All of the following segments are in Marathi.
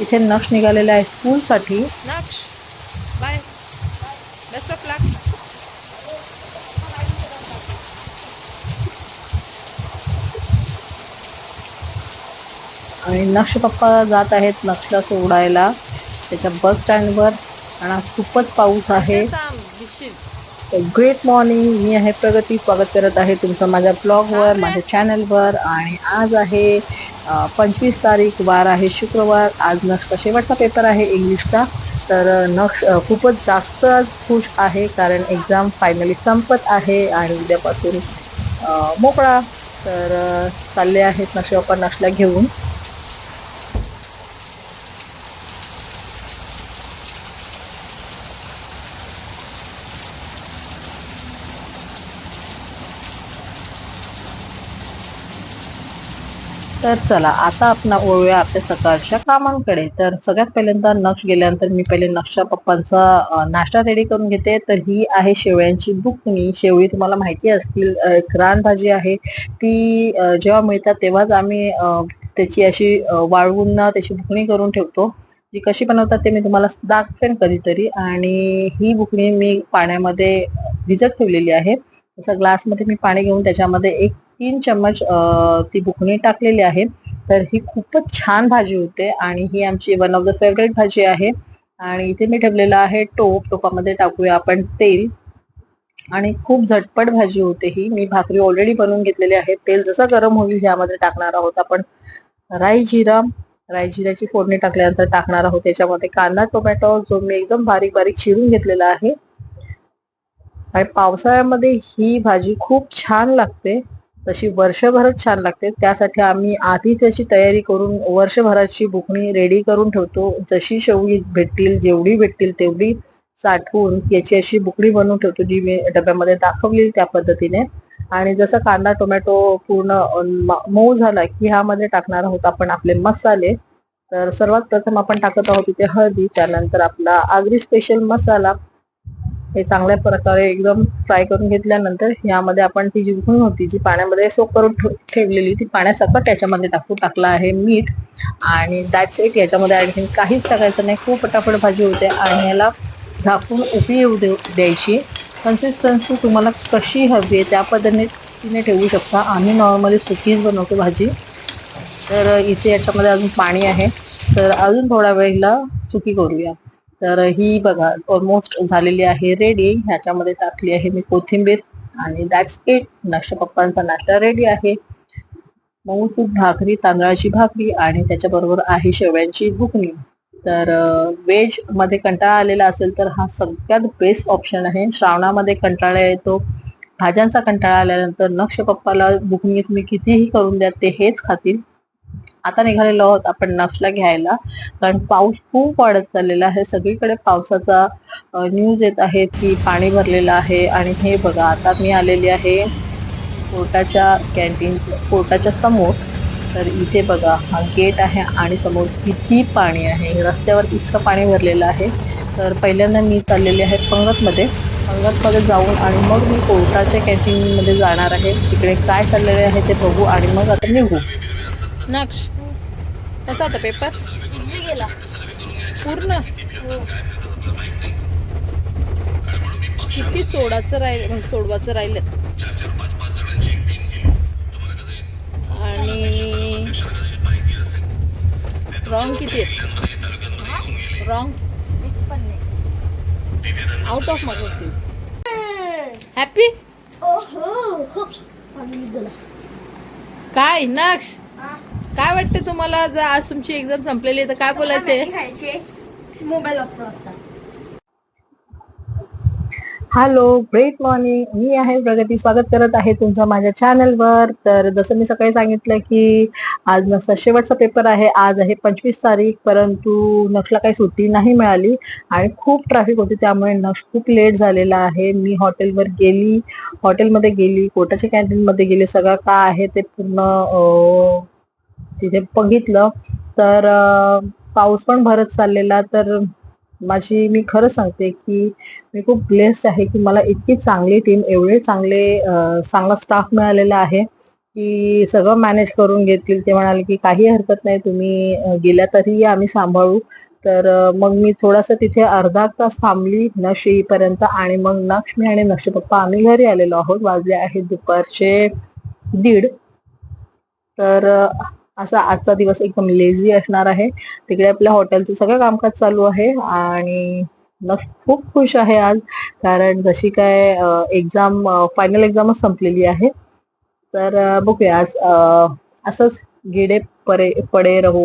इथे नक्ष निघालेला आहे स्कूलसाठी. Naksh. Bye. Best of luck आणि नक्ष पप्पा जात आहेत नक्षला सोडायला. त्याच्या बस स्टँडवर आणि आज खूपच पाऊस आहे. ग्रेट मॉर्निंग मी आहे प्रगती. स्वागत करत आहे तुमचं माझ्या ब्लॉगवर माझ्या चॅनलवर आणि आज आहे पंचवीस तारीख वार आहे शुक्रवार आज नक्षचा शेवटचा पेपर आहे इंग्लिशचा तर नक्ष खूपच जास्त आज खुश आहे कारण एक्झाम फायनली संपत आहे आणि उद्यापासून मोकळा. तर चालले आहेत नक्ष आपण नक्षला घेऊन. तर चला आता आपण ओळूया आपल्या सकाळच्या कामांकडे. तर सगळ्यात पहिल्यांदा नक्ष गेल्यानंतर मी पहिले नक्षा पप्पांचा नाश्ता रेडी करून घेते. तर ही आहे शेवळ्यांची बुकणी. शेवळी तुम्हाला माहिती असतील एक रानभाजी आहे. ती जेव्हा मिळतात तेव्हाच आम्ही त्याची अशी वाळवून त्याची बुकणी करून ठेवतो. जी कशी बनवतात ते मी तुम्हाला दाखवेन कधीतरी. आणि ही बुकणी मी पाण्यामध्ये भिजत ठेवलेली आहे. तसं ग्लासमध्ये मी पाणी घेऊन त्याच्यामध्ये एक तीन चम्मच ती बुकणी टाकलेली आहे. तर ही खूपच छान भाजी होते आणि ही आमची वन ऑफ द फेवरेट भाजी आहे. आणि इथे मी ठेवलेलं आहे टोप. टोपामध्ये टाकूया आपण तेल. आणि खूप झटपट भाजी होते ही. मी भाकरी ऑलरेडी बनवून घेतलेली आहे. तेल जसं गरम होईल ह्यामध्ये टाकणार आहोत आपण. राई जिरा. राई जिऱ्याची फोडणी टाकल्यानंतर टाकणार आहोत. त्याच्यामध्ये कांदा टोमॅटो जो मी एकदम बारीक बारीक चिरून घेतलेला आहे. आणि पावसाळ्यामध्ये ही भाजी खूप छान लागते. तशी वर्षभरच छान लागते. त्यासाठी आम्ही आधी त्याची तयारी करून वर्षभराची बुकणी रेडी करून ठेवतो. जशी शेवळी भेटतील जेवढी भेटतील तेवढी साठवून याची अशी बुकडी बनवून ठेवतो जी मी डब्यामध्ये दाखवली त्या पद्धतीने. आणि जसं कांदा टोमॅटो पूर्ण म- मऊ झाला की ह्यामध्ये टाकणार आहोत आपण आपले मसाले. तर सर्वात प्रथम आपण टाकत आहोत इथे हळदी त्यानंतर आपला आगरी स्पेशल मसाला. हे चांगल्या प्रकारे एकदम फ्राय करून घेतल्यानंतर यामध्ये आपण ती जी गुण होती जी पाण्यामध्ये सोप करून ठेव- ठेवलेली ती पाण्यासकट याच्यामध्ये टाकू टाकला आहे मीठ. आणि दॅट्स इट याच्यामध्ये आणखी काहीच टाकायचं नाही. खूप पटापट भाजी होते आणि याला झाकून उभी येऊ देऊ द्यायची. कन्सिस्टन्सी तुम्हाला कशी हवी आहे त्या पद्धतीने तिने ठेवू शकता. आम्ही नॉर्मली सुकीच बनवतो भाजी. तर इथे याच्यामध्ये अजून पाणी आहे. तर अजून थोड्या वेळेला सुकी करूया. तर ही बघा ऑलमोस्ट झालेली आहे रेडी ह्याच्यामध्ये टाकली आहे मी कोथिंबीर आणि दॅट्स इट नाश्ता पप्पांचा नाश्ता रेडी आहे. मऊ तूप भाकरी तांदळाची भाकरी आणि त्याच्याबरोबर आहे शेवयांची बुकणी. तर वेजमध्ये कंटाळा आलेला असेल तर हा सगळ्यात बेस्ट ऑप्शन आहे. श्रावणामध्ये कंटाळा येतो. भाज्यांचा कंटाळा आल्यानंतर नक्ष पप्पाला बुकणी तुम्ही कितीही करून द्या ते हेच खातील. आता निघालेलो आहोत आपण नक्षला घ्यायला. कारण पाऊस खूप वाढत चाललेला आहे. सगळीकडे पावसाचा न्यूज येत आहे की पाणी भरलेलं आहे. आणि हे बघा आता मी आलेली आहे कोर्टाच्या कॅन्टीन कोर्टाच्या समोर. तर इथे बघा हा गेट आहे आणि समोर किती पाणी आहे. रस्त्यावर इतकं पाणी भरलेलं आहे. तर पहिल्यांदा मी चाललेली आहे पंगतमध्ये. पंगतमध्ये जाऊन आणि मग मी कोर्टाच्या कॅन्टीनमध्ये जाणार आहे. तिकडे काय चाललेले आहे ते बघू आणि मग आता निघू. नक्ष. कसा होता पेपर इझी गेला पूर्ण? किती सोडाचं राहील म्हणजे सोडवाचं राहिलं? आणि रॉंग किती आहेत? रॉंग आउट ऑफ मार्क्स असतील हॅपी काय नक्ष. काय वाटतं तुम्हाला? जर आज तुमची एक्झाम संपलेली आहे तर काय बोलायचंय मोबाईल आता हॅलो ग्रेट मॉर्निंग मी आहे प्रगती. स्वागत करत आहे तुमचं माझ्या चॅनलवर तर जसं मी सकाळी सांगितलं की आज नसता शेवटचा पेपर आहे. आज आहे पंचवीस तारीख परंतु नक्षला काही सुट्टी नाही मिळाली आणि खूप ट्रॅफिक होती त्यामुळे नक्ष खूप लेट झालेला आहे. मी हॉटेलवर गेली हॉटेलमध्ये गेली कोटाच्या कॅन्टीनमध्ये गेली. सगळं काय आहे ते पूर्ण तिथे बघितलं तर पाऊस पण भरत चाललेला. तर माझी मी खरं सांगते की मी खूप ब्लेस्ड आहे की मला इतकी चांगली टीम एवढे चांगले चांगला स्टाफ मिळालेला आहे की सगळं मॅनेज करून घेतील. ते म्हणाले की काही हरकत नाही तुम्ही गेल्या तरी आम्ही सांभाळू. तर मग मी थोडासा तिथे अर्धा तास थांबली नश येईपर्यंत आणि मग नक्ष मी आणि नक्ष पप्पा आम्ही घरी आलेलो आहोत. वाजले आहेत दुपारचे दीड. तर असा आजचा दिवस एकदम लेझी असणार आहे. तिकडे आपल्या हॉटेलचं सगळं कामकाज चालू आहे आणि खूप खुश आहे आज. कारण जशी काय एक्झाम फायनल एक्झामच संपलेली आहे. तर बघूया आज असंच गिडे परे पडे रहो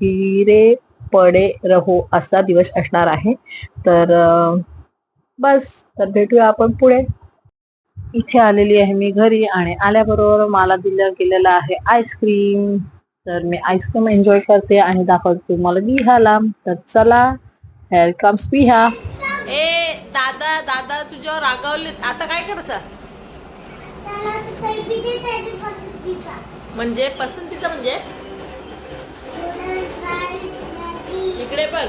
गिरे पडे रहो असा दिवस असणार आहे. तर बस तर भेटूया आपण पुढे. इथे आलेली आहे मी घरी आणि आल्याबरोबर मला दिलं गेलेलं आहे आईस्क्रीम तर मी आईस्क्रीम एन्जॉय करते आणि दाखवते तुम्हाला. विहाला तर चला. हेअर कम्स विहा ए दादा दादा तुझ्यावर रागावले. आता काय करायचं? त्याला असं काही बी दे त्याची पसंतीचा. म्हणजे पसंतीचं म्हणजे? इकडे बघ.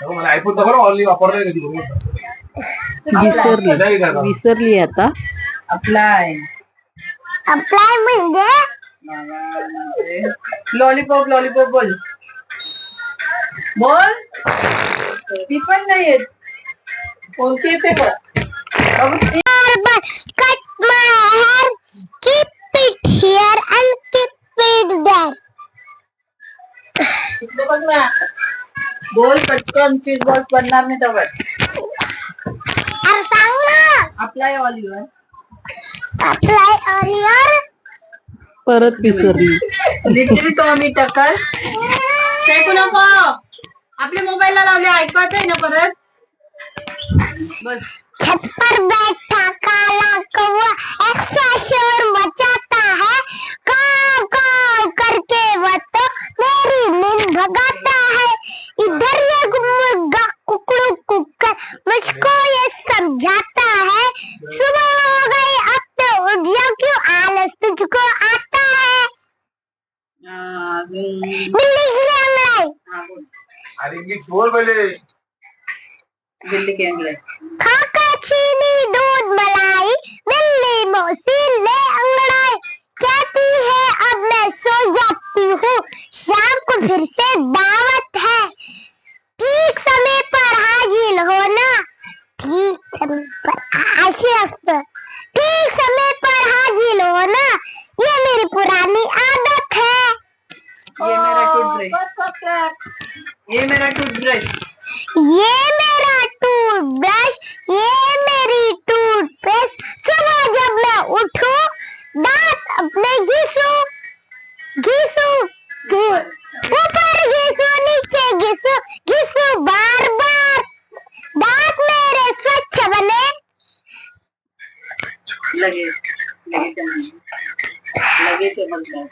मला आयफोन तर बरं ऑनली वापरलाय कधी बघू. विसरली? विसरली आता. अप्लाय apply म्हणजे? लॉलीपॉप लॉलीपॉप बोल. बोल. ती पण नाही येत कोणती येते बघ. बार बार cut my hair keep it here and keep it there. इकडे बघ ना. बोल पटकन चीज़ बॉल्स बनणार नाही तर अरे सांग ना. अप्लाय ऑल युअर परत विसरली. लिटिल टॉमी टकर फेकू नको. आपल्या मोबाईलला लावले ऐकत आहे ना परत? बस. छत पर बैठा काला कौआ ऐसा शोर अरे इंग्लिश बोल पहिले दिल्ली के अंगले खाका चीनी दूध, मलाई, बिल्ली, मौसी, ले अंगड़ाई। कहती है, अब मैं सो जाती हूँ। शाम को फिर से दावत है। ठीक समय पर हाजिर होना। ठीक समय पर टूथब्रश ये मेरा टूथब्रश ये मेरी टूथपेस्ट सुबह जब मैं उठू दांत अपने घिसू घिसू ऊपर घिसू नीचे घिसू घिसू बार बार। दांत मेरे स्वच्छ बने। लगे लगे चमक लगे चमकदार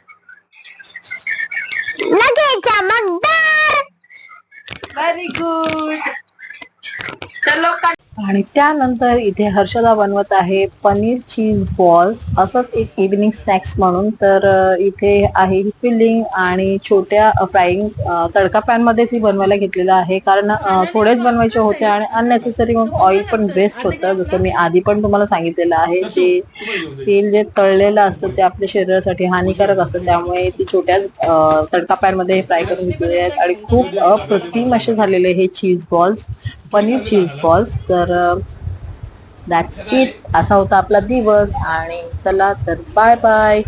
लगे चमकदार Barikus. Celokan आणि त्यानंतर इथे हर्षदा बनवत आहे पनीर चीज बॉल्स. असंच एक इव्हिनिंग स्नॅक्स म्हणून. तर इथे आहे फिलिंग आणि छोट्या फ्राईंग तडका पॅन ती बनवायला घेतलेलं आहे. कारण थोडेच बनवायचे होते आणि अननेसेसरी मग ऑइल पण वेस्ट होतं जसं मी आधी पण तुम्हाला सांगितलेलं आहे ते तेल जे तळलेलं असतं ते आपल्या शरीरासाठी हानिकारक असतं. त्यामुळे ती छोट्याच तडका पॅनमध्ये फ्राय करून घेतलेले आहेत. आणि खूप अप्रतिम असे झालेले हे cheese balls paneer cheese balls तर दॅट्स इट असा होता आपला दिवस आणि चला तर बाय बाय